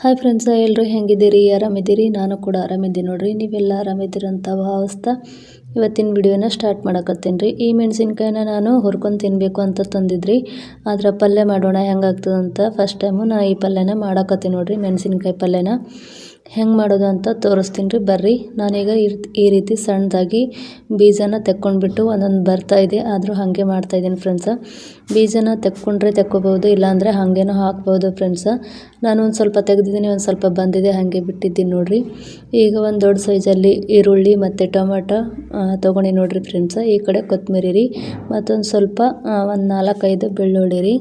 Hi friends ಎಲ್ಲರೂ ಹೆಂಗಿದ್ದೀರಿ? ಆರಾಮಿದ್ದೀರಿ? ನಾನು ಕೂಡ ಆರಾಮಿದ್ದೀನಿ ನೋಡ್ರಿ. ನೀವೆಲ್ಲ ಆರಾಮಿದ್ದೀರಂತ ಭಾವಿಸ್ತಾ ಇವತ್ತಿನ ವಿಡಿಯೋನ ಸ್ಟಾರ್ಟ್ ಮಾಡಕತ್ತೀನಿ ರೀ. ಈ ಮೆಣಸಿನ್ಕಾಯಿನ ನಾನು ಹುರ್ಕೊಂಡು ತಿನ್ನಬೇಕು ಅಂತ ತಂದಿದ್ರಿ. ಆದ್ರೆ ಪಲ್ಯ ಮಾಡೋಣ ಹೆಂಗಾಗ್ತದಂತ ಫಸ್ಟ್ ಟೈಮು ನಾ ಈ ಪಲ್ಯನ ಮಾಡಕತ್ತೀನಿ ನೋಡ್ರಿ, ಮೆಣಸಿನ್ಕಾಯಿ ಪಲ್ಯನ. ಹೆಂಗೆ ಮಾಡೋದು ಅಂತ ತೋರಿಸ್ತೀನಿ ರೀ. ಬರ್ರಿ. ನಾನೀಗ ಈ ರೀತಿ ಸಣ್ಣದಾಗಿ ಬೀಜನ ತೆಕ್ಕೊಂಡ್ಬಿಟ್ಟು ಒಂದೊಂದು ಬರ್ತಾ ಇದೆ. ಆದರೂ ಹಾಗೆ ಮಾಡ್ತಾಯಿದ್ದೀನಿ ಫ್ರೆಂಡ್ಸ. ಬೀಜನ ತೆಕ್ಕೊಂಡ್ರೆ ತೆಕ್ಕೋಬೋದು ಇಲ್ಲಾಂದರೆ ಹಾಗೇನೂ ಹಾಕ್ಬೋದು ಫ್ರೆಂಡ್ಸ. ನಾನು ಒಂದು ಸ್ವಲ್ಪ ತೆಗೆದಿದ್ದೀನಿ, ಒಂದು ಸ್ವಲ್ಪ ಬಂದಿದೆ, ಹಾಗೆ ಬಿಟ್ಟಿದ್ದೀನಿ ನೋಡಿರಿ. ಈಗ ಒಂದು ದೊಡ್ಡ ಸೈಜಲ್ಲಿ ಈರುಳ್ಳಿ ಮತ್ತು ಟೊಮೆಟೊ ತೊಗೊಂಡು ನೋಡಿರಿ ಫ್ರೆಂಡ್ಸ. ಈ ಕಡೆ ಕೊತ್ತಂಬರಿ ರೀ. ಮತ್ತೊಂದು ಸ್ವಲ್ಪ ಒಂದು ನಾಲ್ಕೈದು ಬೆಳ್ಳುಳ್ಳಿ ರೀ.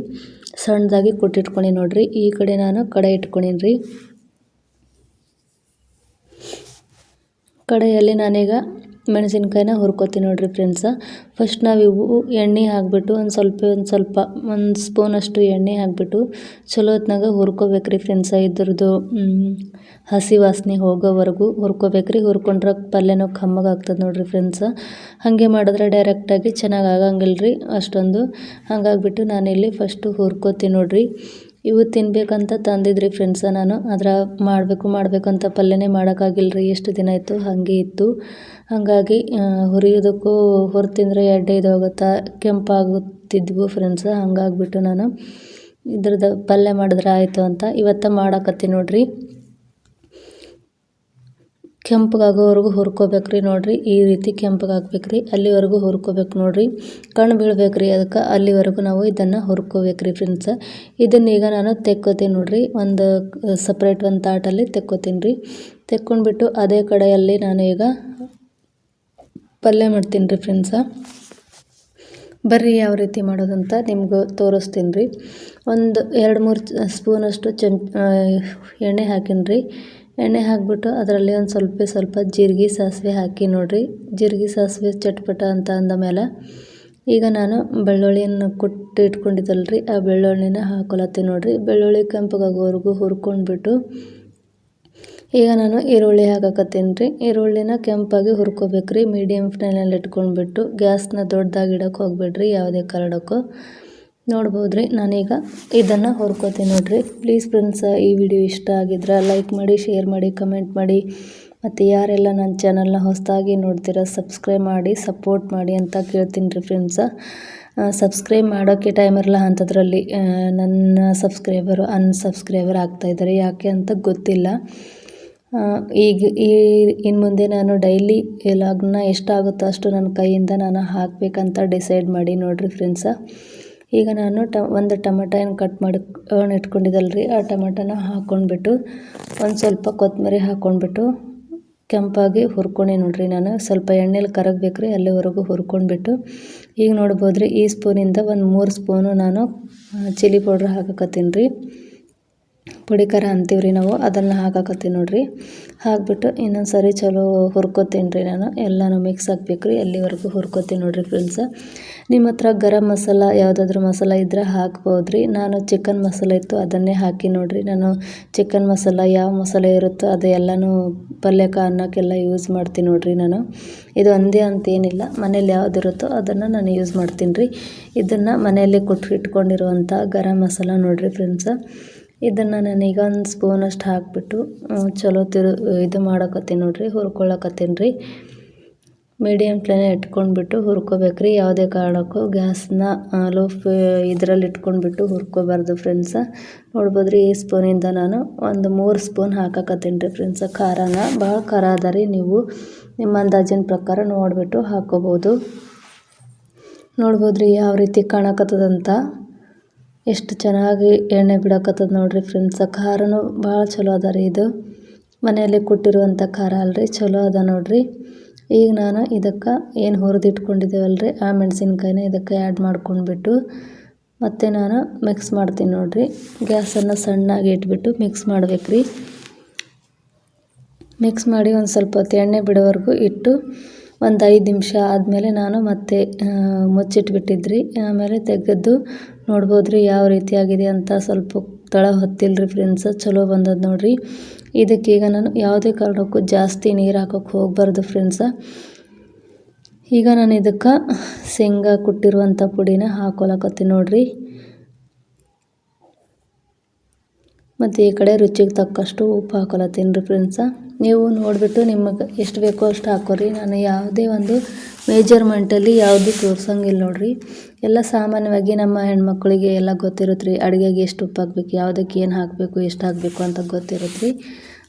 ಸಣ್ಣದಾಗಿ ಕೊಟ್ಟಿಟ್ಕೊಂಡು ನೋಡಿರಿ. ಈ ಕಡೆ ನಾನು ಕಡೆ ಇಟ್ಕೊಂಡೀನಿ ರೀ. ಕಡೆಯಲ್ಲಿ ನಾನೀಗ ಮೆಣಸಿನ್ಕಾಯಿನ ಹುರ್ಕೋತೀನಿ ನೋಡಿರಿ ಫ್ರೆಂಡ್ಸ ಫಸ್ಟ್ ನಾವು ಎಣ್ಣೆ ಹಾಕಿಬಿಟ್ಟು ಒಂದು ಸ್ವಲ್ಪ ಒಂದು ಸ್ವಲ್ಪ, ಒಂದು ಸ್ಪೂನಷ್ಟು ಎಣ್ಣೆ ಹಾಕಿಬಿಟ್ಟು ಚಲೋ ಹೊತ್ನಾಗ ಹುರ್ಕೋಬೇಕ್ರಿ ಫ್ರೆಂಡ್ಸ ಇದ್ರದ್ದು ಹಸಿ ವಾಸನೆ ಹೋಗೋವರೆಗೂ ಹುರ್ಕೋಬೇಕ್ರಿ. ಹುರ್ಕೊಂಡ್ರೆ ಪಲ್ಯನೂ ಕಮ್ಮಗೆ ಆಗ್ತದೆ ನೋಡಿರಿ ಫ್ರೆಂಡ್ಸ ಹಾಗೆ ಮಾಡಿದ್ರೆ ಡೈರೆಕ್ಟಾಗಿ ಚೆನ್ನಾಗಿ ಆಗಂಗಿಲ್ಲ ರೀ ಅಷ್ಟೊಂದು. ಹಾಗಾಗ್ಬಿಟ್ಟು ನಾನಿಲ್ಲಿ ಫಸ್ಟು ಹುರ್ಕೋತೀನಿ ನೋಡಿರಿ. ಇವು ತಿನ್ಬೇಕಂತ ತಂದಿದ್ರಿ ಫ್ರೆಂಡ್ಸ ನಾನು. ಅದ್ರ ಮಾಡಬೇಕು ಮಾಡಬೇಕು ಅಂತ ಪಲ್ಯನೇ ಮಾಡೋಕ್ಕಾಗಿಲ್ರಿ. ಎಷ್ಟು ದಿನ ಆಯಿತು? ಹಾಗೆ ಇತ್ತು. ಹಾಗಾಗಿ ಹುರಿಯೋದಕ್ಕೂ ಹೊರ ತಿಂದರೆ ಎಡ್ಡೆ ಇದಾಗುತ್ತಾ ಕೆಂಪಾಗುತ್ತಿದ್ವು ಫ್ರೆಂಡ್ಸ ಹಂಗಾಗ್ಬಿಟ್ಟು ನಾನು ಇದ್ರದ್ದು ಪಲ್ಯ ಮಾಡಿದ್ರೆ ಆಯಿತು ಅಂತ. ಇವತ್ತು ಮಾಡಾಕತ್ತೀನಿ ನೋಡಿರಿ. ಕೆಂಪಗಾಗೋವರೆಗೂ ಹುರ್ಕೋಬೇಕ್ರಿ ನೋಡಿರಿ. ಈ ರೀತಿ ಕೆಂಪಗಾಗ್ಬೇಕ್ರಿ ಅಲ್ಲಿವರೆಗೂ ಹುರ್ಕೋಬೇಕು ನೋಡಿರಿ. ಕಣ್ಣು ಬೀಳ್ಬೇಕ್ರಿ ಅದಕ್ಕೆ. ಅಲ್ಲಿವರೆಗೂ ನಾವು ಇದನ್ನು ಹುರ್ಕೋಬೇಕ್ರಿ ಫ್ರೆಂಡ್ಸ ಇದನ್ನ ಈಗ ನಾನು ತೆಕ್ಕೋತೀನಿ ನೋಡಿರಿ. ಒಂದು ಸಪ್ರೇಟ್ ಒಂದು ತಾಟಲ್ಲಿ ತೆಕ್ಕೋತೀನಿ ರೀ. ತೆಕ್ಕೊಂಡ್ಬಿಟ್ಟು ಅದೇ ಕಡೆಯಲ್ಲಿ ನಾನು ಈಗ ಪಲ್ಯ ಮಾಡ್ತೀನಿ ರೀ ಫ್ರೆಂಡ್ಸ ಬರ್ರಿ ಯಾವ ರೀತಿ ಮಾಡೋದಂತ ನಿಮ್ಗೆ ತೋರಿಸ್ತೀನಿ ರೀ. ಒಂದು, ಎರಡು, ಮೂರು ಸ್ಪೂನಷ್ಟು ಚಂ ಎಣ್ಣೆ ಹಾಕೀನಿ ರೀ. ಎಣ್ಣೆ ಹಾಕ್ಬಿಟ್ಟು ಅದರಲ್ಲಿ ಒಂದು ಸ್ವಲ್ಪ ಸ್ವಲ್ಪ ಜೀರಿಗೆ, ಸಾಸಿವೆ ಹಾಕಿ ನೋಡಿರಿ. ಜೀರಿಗೆ, ಸಾಸಿವೆ ಚಟ್ಪಟ ಅಂತ ಅಂದ ಮೇಲೆ ಈಗ ನಾನು ಬೆಳ್ಳುಳ್ಳಿಯನ್ನು ಕೊಟ್ಟು ಇಟ್ಕೊಂಡಿದ್ದಲ್ಲ ರೀ ಆ ಬೆಳ್ಳುಳ್ಳಿನ ಹಾಕೊಳತ್ತೀನಿ ನೋಡಿರಿ. ಬೆಳ್ಳುಳ್ಳಿ ಕೆಂಪಗಾಗೋವರೆಗೂ ಹುರ್ಕೊಂಡ್ಬಿಟ್ಟು ಈಗ ನಾನು ಈರುಳ್ಳಿ ಹಾಕಕತ್ತೀನಿ ರೀ ಈರುಳ್ಳಿನ ಕೆಂಪಾಗಿ ಹುರ್ಕೋಬೇಕು ರೀ ಮೀಡಿಯಮ್ ಫ್ಲೇಮಲ್ಲಿ ಇಟ್ಕೊಂಡ್ಬಿಟ್ಟು ಗ್ಯಾಸ್ನ ದೊಡ್ಡದಾಗಿ ಇಡೋಕೆ ಹೋಗ್ಬೇಡ್ರಿ. ಯಾವುದೇ ಕಾರಣಕ್ಕೂ. ನೋಡ್ಬೋದು ರೀ ನಾನೀಗ ಇದನ್ನು ಹೊರ್ಕೋತೀನಿ ನೋಡಿರಿ. ಪ್ಲೀಸ್ ಫ್ರೆಂಡ್ಸ ಈ ವಿಡಿಯೋ ಇಷ್ಟ ಆಗಿದ್ರೆ ಲೈಕ್ ಮಾಡಿ ಶೇರ್ ಮಾಡಿ ಕಮೆಂಟ್ ಮಾಡಿ. ಮತ್ತು ಯಾರೆಲ್ಲ ನನ್ನ ಚಾನಲ್ನ ಹೊಸದಾಗಿ ನೋಡ್ತೀರ ಸಬ್ಸ್ಕ್ರೈಬ್ ಮಾಡಿ ಸಪೋರ್ಟ್ ಮಾಡಿ ಅಂತ ಕೇಳ್ತೀನಿ ರೀ ಫ್ರೆಂಡ್ಸ ಸಬ್ಸ್ಕ್ರೈಬ್ ಮಾಡೋಕ್ಕೆ ಟೈಮ್ ಇರಲ್ಲ ಅಂಥದ್ರಲ್ಲಿ ನನ್ನ ಸಬ್ಸ್ಕ್ರೈಬರು ಅನ್ಸಬ್ಸ್ಕ್ರೈಬರ್ ಆಗ್ತಾಯಿದ್ದಾರೆ ಯಾಕೆ ಅಂತ ಗೊತ್ತಿಲ್ಲ. ಈಗ ಈ ಇನ್ನು ಮುಂದೆ ನಾನು ಡೈಲಿ ಲಾಗ್ನ ಎಷ್ಟಾಗುತ್ತೋ ಅಷ್ಟು ನನ್ನ ಕೈಯಿಂದ ನಾನು ಹಾಕಬೇಕಂತ ಡಿಸೈಡ್ ಮಾಡಿ ನೋಡಿರಿ ಫ್ರೆಂಡ್ಸ ಈಗ ನಾನು ಟ, ಒಂದು ಟೊಮೆಟೊ ಏನು ಕಟ್ ಮಾಡಿ ಇಟ್ಕೊಂಡಿದ್ದಲ್ಲ ರೀ ಆ ಟೊಮೆಟೊನ ಹಾಕ್ಕೊಂಡ್ಬಿಟ್ಟು ಒಂದು ಸ್ವಲ್ಪ ಕೊತ್ತಂಬರಿ ಹಾಕ್ಕೊಂಡ್ಬಿಟ್ಟು ಕೆಂಪಾಗಿ ಹುರ್ಕೊಂಡೆ ನೋಡಿರಿ ನಾನು. ಸ್ವಲ್ಪ ಎಣ್ಣೆಲಿ ಕರಗಬೇಕು ರೀ ಅಲ್ಲಿವರೆಗೂ ಹುರ್ಕೊಂಡ್ಬಿಟ್ಟು. ಈಗ ನೋಡ್ಬೋದು ರೀ ಈ ಸ್ಪೂನಿಂದ ಒಂದು ಮೂರು ಸ್ಪೂನು ನಾನು ಚಿಲ್ಲಿ ಪೌಡ್ರ್ ಹಾಕಕತ್ತೀನಿ ರೀ. ಪುಡಿ ಖಾರ ಅಂತೀವಿ ರೀ ನಾವು, ಅದನ್ನು ಹಾಕಾಕತ್ತೀನಿ ನೋಡಿರಿ. ಹಾಕ್ಬಿಟ್ಟು ಇನ್ನೊಂದು ಸರಿ ಚಲೋ ಹುರ್ಕೋತೀನಿ ರೀ ನಾನು, ಎಲ್ಲನೂ ಮಿಕ್ಸ್ ಹಾಕ್ಬೇಕು ರೀ ಎಲ್ಲಿವರೆಗೂ ಹುರ್ಕೋತೀನಿ ನೋಡಿರಿ ಫ್ರೆಂಡ್ಸ್ ನಿಮ್ಮ ಹತ್ರ ಗರಂ ಮಸಾಲ ಯಾವುದಾದ್ರೂ ಮಸಾಲ ಇದ್ದರೆ ಹಾಕ್ಬೋದು ರೀ ನಾನು ಚಿಕನ್ ಮಸಾಲ ಇತ್ತು, ಅದನ್ನೇ ಹಾಕಿ ನೋಡಿರಿ. ನಾನು ಚಿಕನ್ ಮಸಾಲ ಯಾವ ಮಸಾಲೆ ಇರುತ್ತೋ ಅದು ಎಲ್ಲನೂ ಪಲ್ಯಕ್ಕೆ ಅನ್ನಕ್ಕೆಲ್ಲ ಯೂಸ್ ಮಾಡ್ತೀನಿ ನೋಡಿರಿ ನಾನು. ಇದು ಒಂದೇ ಅಂತೇನಿಲ್ಲ ಮನೇಲಿ ಯಾವುದಿರುತ್ತೋ ಅದನ್ನು ನಾನು ಯೂಸ್ ಮಾಡ್ತೀನಿ ರೀ. ಇದನ್ನು ಮನೆಯಲ್ಲಿ ಕೊಟ್ಟು ಇಟ್ಕೊಂಡಿರುವಂಥ ಗರಂ ಮಸಾಲ ನೋಡಿರಿ ಫ್ರೆಂಡ್ಸ ಇದನ್ನು ನಾನೀಗ ಒಂದು ಸ್ಪೂನಷ್ಟು ಹಾಕಿಬಿಟ್ಟು ಚಲೋ ತಿರು, ಇದು ಮಾಡಕತ್ತೀನಿ ನೋಡಿರಿ, ಹುರ್ಕೊಳ್ಳಕತ್ತೀನಿ. ರೀ ಮೀಡಿಯಮ್ ಫ್ಲೇಮ್ ಇಟ್ಕೊಂಡ್ಬಿಟ್ಟು ಹುರ್ಕೋಬೇಕು ರೀ ಯಾವುದೇ ಕಾರಣಕ್ಕೂ ಗ್ಯಾಸ್ನ ಲೋ ಇದರಲ್ಲಿ ಇಟ್ಕೊಂಡ್ಬಿಟ್ಟು ಹುರ್ಕೋಬಾರ್ದು ಫ್ರೆಂಡ್ಸ ನೋಡ್ಬೋದು ರೀ ಈ ಸ್ಪೂನಿಂದ ನಾನು ಒಂದು ಮೂರು ಸ್ಪೂನ್ ಹಾಕಕತ್ತೀನಿ ರೀ ಫ್ರೆಂಡ್ಸ ಖಾರನ, ಭಾಳ ಖಾರ ಅದ ರೀ ನೀವು ನಿಮ್ಮ ಅಂದಾಜಿನ ಪ್ರಕಾರ ನೋಡಿಬಿಟ್ಟು ಹಾಕೋಬೋದು. ನೋಡ್ಬೋದು ರೀ ಯಾವ ರೀತಿ ಕಾಣಕತ್ತದಂತ. ಎಷ್ಟು ಚೆನ್ನಾಗಿ ಎಣ್ಣೆ ಬಿಡಕತ್ತದ ನೋಡ್ರಿ ಫ್ರೆಂಡ್ಸ್ ಖಾರನು ಭಾಳ ಚಲೋ ಅದ ರೀ ಇದು. ಮನೆಯಲ್ಲಿ ಕೊಟ್ಟಿರುವಂಥ ಖಾರ ಅಲ್ರಿ, ಚಲೋ ಅದ ನೋಡ್ರಿ. ಈಗ ನಾನು ಇದಕ್ಕೆ ಏನು ಹುರಿದಿಟ್ಕೊಂಡಿದ್ದೇವಲ್ರಿ, ಆ ಮೆಣಸಿನ್ಕಾಯಿನ ಇದಕ್ಕೆ ಆ್ಯಡ್ ಮಾಡ್ಕೊಂಡ್ಬಿಟ್ಟು ಮತ್ತು ನಾನು ಮಿಕ್ಸ್ ಮಾಡ್ತೀನಿ ನೋಡ್ರಿ. ಗ್ಯಾಸನ್ನು ಸಣ್ಣಾಗಿ ಇಟ್ಬಿಟ್ಟು ಮಿಕ್ಸ್ ಮಾಡ್ಬೇಕು ಮಿಕ್ಸ್ ಮಾಡಿ ಒಂದು ಸ್ವಲ್ಪ ಹೊತ್ತು ಎಣ್ಣೆ ಬಿಡೋವರೆಗೂ ಇಟ್ಟು ಒಂದು ಐದು ನಿಮಿಷ ಆದಮೇಲೆ ನಾನು ಮತ್ತೆ ಮುಚ್ಚಿಟ್ಬಿಟ್ಟಿದ್ರಿ. ಆಮೇಲೆ ತೆಗೆದು ನೋಡ್ಬೋದು ರೀ ಯಾವ ಆಗಿದೆ ಅಂತ ಸ್ವಲ್ಪ ತಳ ಹೊತ್ತಿಲ್ರಿ ಫ್ರೆಂಡ್ಸ್ ಚಲೋ ಬಂದದ ನೋಡಿರಿ. ಇದಕ್ಕೀಗ ನಾನು ಯಾವುದೇ ಕಾರಣಕ್ಕೂ ಜಾಸ್ತಿ ನೀರು ಹಾಕೋಕ್ಕೆ ಹೋಗಬಾರ್ದು ಫ್ರೆಂಡ್ಸ ಈಗ ನಾನು ಇದಕ್ಕೆ ಶೇಂಗಾ ಕುಟ್ಟಿರುವಂಥ ಪುಡಿನ ಹಾಕೊಳಕತ್ತೀನಿ ನೋಡಿರಿ. ಮತ್ತು ಈ ಕಡೆ ರುಚಿಗೆ ತಕ್ಕಷ್ಟು ಉಪ್ಪು ಹಾಕೊಳತ್ತೀನಿ ರೀ ಫ್ರೆಂಡ್ಸ ನೀವು ನೋಡಿಬಿಟ್ಟು ನಿಮಗೆ ಎಷ್ಟು ಬೇಕೋ ಅಷ್ಟು ಹಾಕೋರಿ. ನಾನು ಯಾವುದೇ ಒಂದು ಮೇಜರ್ಮೆಂಟಲ್ಲಿ ಯಾವುದು ತೋರ್ಸಂಗಿಲ್ಲ ನೋಡಿರಿ. ಎಲ್ಲ ಸಾಮಾನ್ಯವಾಗಿ ನಮ್ಮ ಹೆಣ್ಮಕ್ಳಿಗೆ ಎಲ್ಲ ಗೊತ್ತಿರುತ್ತೆ ರೀ. ಅಡುಗೆಗೆ ಎಷ್ಟು ಉಪ್ಪು ಹಾಕ್ಬೇಕು, ಯಾವುದಕ್ಕೆ ಏನು ಹಾಕಬೇಕು, ಎಷ್ಟು ಹಾಕಬೇಕು ಅಂತ ಗೊತ್ತಿರುತ್ತೆ ರೀ.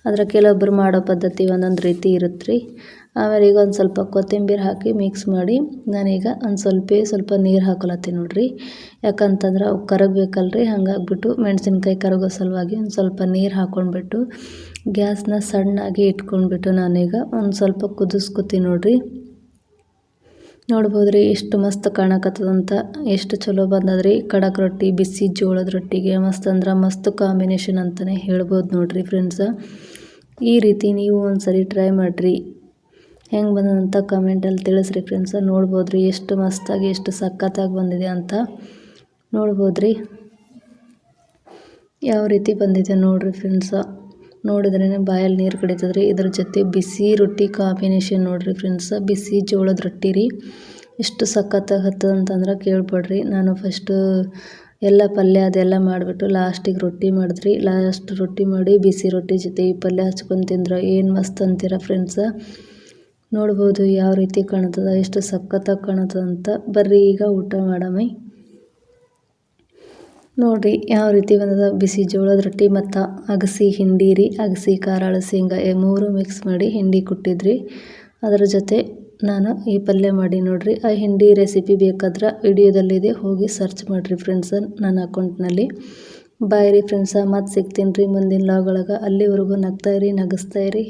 ಆದರೆ ಕೆಲವೊಬ್ಬರು ಮಾಡೋ ಪದ್ಧತಿ ಒಂದೊಂದು ರೀತಿ ಇರುತ್ತೆ ರೀ ಆಮೇಲೆ ಈಗ ಒಂದು ಸ್ವಲ್ಪ ಕೊತ್ತಂಬರಿ ಹಾಕಿ ಮಿಕ್ಸ್ ಮಾಡಿ ನಾನೀಗ ಒಂದು ಸ್ವಲ್ಪ ಸ್ವಲ್ಪ ನೀರು ಹಾಕೊಳತ್ತೀನಿ ನೋಡಿರಿ. ಯಾಕಂತಂದ್ರೆ ಅವು ಕರಗಬೇಕಲ್ರಿ, ಹಂಗಾಗ್ಬಿಟ್ಟು ಮೆಣಸಿನ್ಕಾಯಿ ಕರಗೋ ಸಲುವಾಗಿ ಒಂದು ಸ್ವಲ್ಪ ನೀರು ಹಾಕ್ಕೊಂಡ್ಬಿಟ್ಟು ಗ್ಯಾಸ್ನ ಸಣ್ಣಾಗಿ ಇಟ್ಕೊಂಡ್ಬಿಟ್ಟು ನಾನೀಗ ಒಂದು ಸ್ವಲ್ಪ ಕುದಿಸ್ಕೊತೀನಿ ನೋಡಿರಿ. ನೋಡ್ಬೋದು ರೀ ಎಷ್ಟು ಮಸ್ತ್ ಕಾಣಕತ್ತದಂತ ಎಷ್ಟು ಚಲೋ ಬಂದದ್ರಿ. ಕಡಕ್ ರೊಟ್ಟಿ, ಬಿಸಿ ಜೋಳದ ರೊಟ್ಟಿಗೆ ಮಸ್ತ್ ಅಂದ್ರೆ ಮಸ್ತ್ ಕಾಂಬಿನೇಷನ್ ಅಂತಲೇ ಹೇಳ್ಬೋದು ನೋಡಿರಿ ಫ್ರೆಂಡ್ಸ ಈ ರೀತಿ ನೀವು ಒಂದ್ಸರಿ ಟ್ರೈ ಮಾಡಿರಿ. ಹೆಂಗೆ ಬಂದದಂತ ಕಮೆಂಟಲ್ಲಿ ತಿಳಿಸ್ರಿ ಫ್ರೆಂಡ್ಸ ನೋಡ್ಬೋದು ರೀ ಎಷ್ಟು ಮಸ್ತಾಗಿ, ಎಷ್ಟು ಸಖತ್ತಾಗಿ ಬಂದಿದೆ ಅಂತ ನೋಡ್ಬೋದು ರೀ ಯಾವ ರೀತಿ ಬಂದಿದೆ ನೋಡಿರಿ ಫ್ರೆಂಡ್ಸ ನೋಡಿದ್ರೇ ಬಾಯಲ್ಲಿ ನೀರು ಕಡಿತದ್ರಿ. ಇದ್ರ ಜೊತೆ ಬಿಸಿ ರೊಟ್ಟಿ ಕಾಂಬಿನೇಷನ್ ನೋಡಿರಿ ಫ್ರೆಂಡ್ಸ ಬಿಸಿ ಜೋಳದ ರೊಟ್ಟಿ ರೀ. ಎಷ್ಟು ಸಖತ್ತಾಗಿ ಹತ್ತದಂತಂದ್ರೆ ಕೇಳ್ಬೇಡ್ರಿ. ನಾನು ಫಸ್ಟು ಎಲ್ಲ ಪಲ್ಯ ಅದೆಲ್ಲ ಮಾಡಿಬಿಟ್ಟು ಲಾಸ್ಟಿಗೆ ರೊಟ್ಟಿ ಮಾಡಿದ್ರಿ. ಲಾಸ್ಟ್ ರೊಟ್ಟಿ ಮಾಡಿ ಬಿಸಿ ರೊಟ್ಟಿ ಜೊತೆ ಈ ಪಲ್ಯ ಹಚ್ಕೊಂಡು ತಿಂದ್ರೆ. ಏನು ಮಸ್ತ್ ಅಂತೀರ ಫ್ರೆಂಡ್ಸ ನೋಡ್ಬೋದು ಯಾವ ರೀತಿ ಕಾಣ್ತದ ಎಷ್ಟು ಸಖತ್ತಾಗಿ ಕಾಣುತ್ತದೆ ಅಂತ. ಬರ್ರಿ ಈಗ ಊಟ ಮಾಡಮಿ. ನೋಡಿರಿ ಯಾವ ರೀತಿ ಬಂದದ. ಬಿಸಿ ಜೋಳದ ರೊಟ್ಟಿ ಮತ್ತು ಅಗಸಿ ಹಿಂಡಿ ರೀ. ಅಗಸಿ ಖಾರಾಳು ಶೇಂಗಾ ಮೂರು ಮಿಕ್ಸ್ ಮಾಡಿ ಹಿಂಡಿ ಕೊಟ್ಟಿದ್ರಿ. ಅದರ ಜೊತೆ ನಾನು ಈ ಪಲ್ಯ ಮಾಡಿ ನೋಡಿರಿ. ಆ ಹಿಂಡಿ ರೆಸಿಪಿ ಬೇಕಾದ್ರೆ ವಿಡಿಯೋದಲ್ಲಿದೆ, ಹೋಗಿ ಸರ್ಚ್ ಮಾಡಿರಿ ಫ್ರೆಂಡ್ಸ ನನ್ನ ಅಕೌಂಟ್ನಲ್ಲಿ ಬಾಯ್ ರೀ ಫ್ರೆಂಡ್ಸ ಮತ್ತೆ ಸಿಗ್ತೀನಿ ರೀ ಮುಂದಿನ ಲಾಗ್ ಒಳಗೆ. ಅಲ್ಲಿವರೆಗೂ ನಗ್ತಾಯಿರಿ ನಗಿಸ್ತಾಯಿರಿ